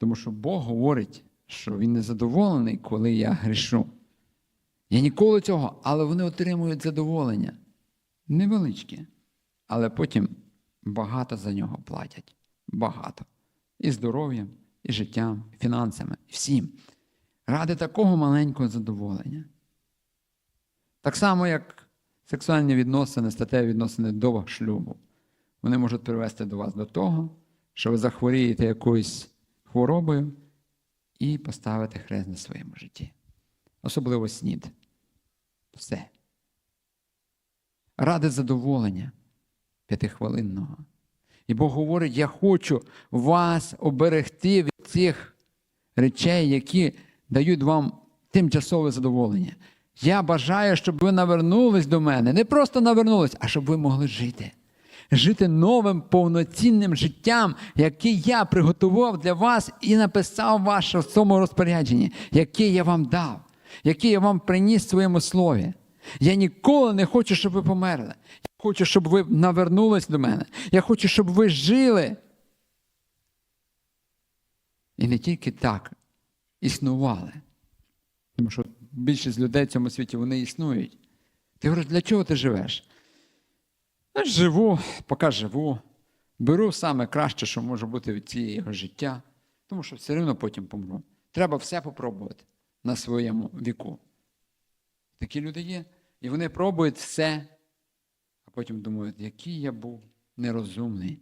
Тому що Бог говорить, що Він не задоволений, коли я грішу. Я ніколи цього, але вони отримують задоволення. Невеличке. Але потім багато за нього платять. Багато. І здоров'ям, і життям, і фінансами, і всім. Ради такого маленького задоволення. Так само, як сексуальні відносини, статеві відносини до шлюбу. Вони можуть привести до вас до того, що ви захворієте якоюсь хворобою і поставите хрест на своєму житті. Особливо снід. Все. Ради задоволення п'ятихвилинного. І Бог говорить: я хочу вас оберегти від цих речей, які дають вам тимчасове задоволення. Я бажаю, щоб ви навернулись до мене. Не просто навернулись, а щоб ви могли жити. Жити новим повноцінним життям, яке я приготував для вас і написав ваше в цьому розпорядженні, яке я вам дав, яке я вам приніс в своєму слові. Я ніколи не хочу, щоб ви померли. Я хочу, щоб ви навернулись до мене. Я хочу, щоб ви жили. І не тільки так існували. Тому що більшість людей в цьому світі вони існують. Ти говориш, для чого ти живеш? Живу, поки живу. Беру саме краще, що може бути від цієї життя, тому що все одно потім помру. Треба все попробувати на своєму віку. Такі люди є. І вони пробують все, а потім думають, який я був нерозумний,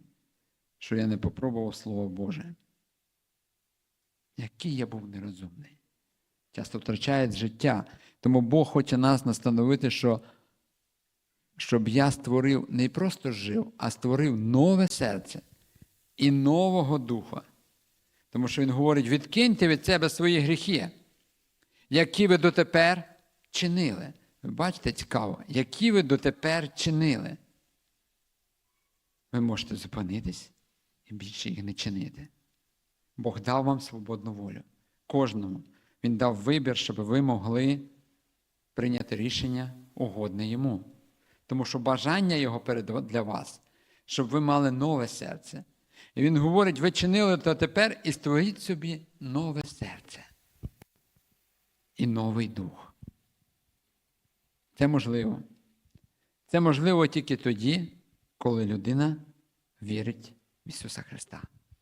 що я не попробував Слово Боже. Який я був нерозумний. Часто втрачають життя. Тому Бог хоче нас настановити, що щоб я створив не просто жив, а створив нове серце і нового духа. Тому що Він говорить: відкиньте від себе свої гріхи, які ви дотепер чинили. Ви бачите цікаво, які ви дотепер чинили. Ви можете зупинитись і більше їх не чинити. Бог дав вам свободну волю. Кожному. Він дав вибір, щоб ви могли прийняти рішення угодне йому. Тому що бажання його перед для вас, щоб ви мали нове серце. І він говорить: ви чинили то тепер і створіть собі нове серце і новий дух. Це можливо. Це можливо тільки тоді, коли людина вірить в Ісуса Христа.